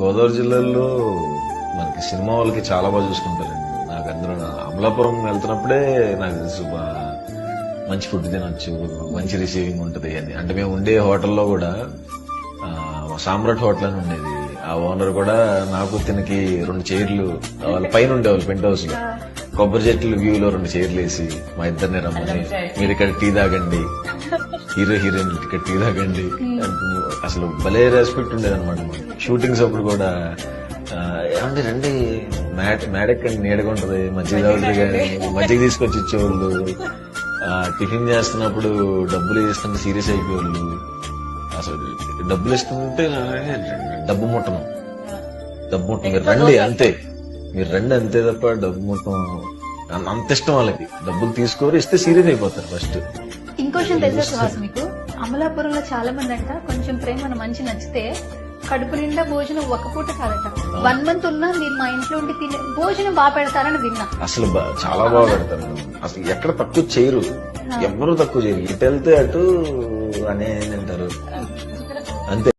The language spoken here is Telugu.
గోదావరి జిల్లాలో మనకి సినిమా వాళ్ళకి చాలా బాగా చూసుకుంటారండి. నాకు అందరూ అమలాపురం వెళ్తున్నప్పుడే నాకు తెలుసు మంచి ఫుడ్ తినొచ్చు మంచి రిసీవింగ్ ఉంటుంది అని. అంటే మేము ఉండే హోటల్లో కూడా సామ్రాట్ హోటల్ అని ఉండేది. ఆ ఓనర్ కూడా నాకు తినకి రెండు చైర్లు వాళ్ళ పైన ఉండేవాళ్ళు పెంట్ హౌస్లో కొబ్బరి చెట్లు వ్యూ లో రెండు చైర్లు వేసి మా ఇద్దరిని రమ్మని మీరు ఇక్కడ టీ తాగండి. హీరో హీరోయిన్ ఇక్కడ టీ తాగండి. అసలు భలే రెస్పెక్ట్ ఉండేది అనమాట షూటింగ్స్ అప్పుడు కూడా ఆ, ఏమండి రండి మ్యాడ్ మేడెక్కండి నీడగా ఉంటది మజ్జిగ తాగుతుంది కానీ మజ్జిగ తీసుకొచ్చి ఇచ్చేవాళ్ళు. టిఫిన్ చేస్తున్నప్పుడు డబ్బులు ఇస్తుంటే సీరియస్ అయిపోయేవాళ్ళు. అసలు డబ్బులు ఇస్తుంటే డబ్బు ముట్టను. డబ్బు ముట్టను. రండి అంతే. మీరు రండి అంతే తప్ప డబ్బు అన్- అంత ఇష్టం వాళ్ళకి. డబ్బులు తీసుకోరు ఇస్తే సీరియస్ అయిపోతారు ఫస్ట్ ఇంకో విషయం తెలుసా సుహాస్ మీకు? అమలాపురంలో చాలా మంది అంట కొంచెం ప్రేమ మంచి నచ్చితే కడుపు నిండా భోజనం ఒక పూట కాదట వన్ మంత్ ఉన్నా మీరు మా ఇంట్లో ఉండి తినే భోజనం బాగా పెడతారని విన్నా. అసలు చాలా బాగా పెడతారు. అసలు ఎక్కడ తక్కువ చేయరు. ఎవ్వరూ తక్కువ చేయరు. ఇటు వెళ్తే అటు అనే తింటారు అంతే.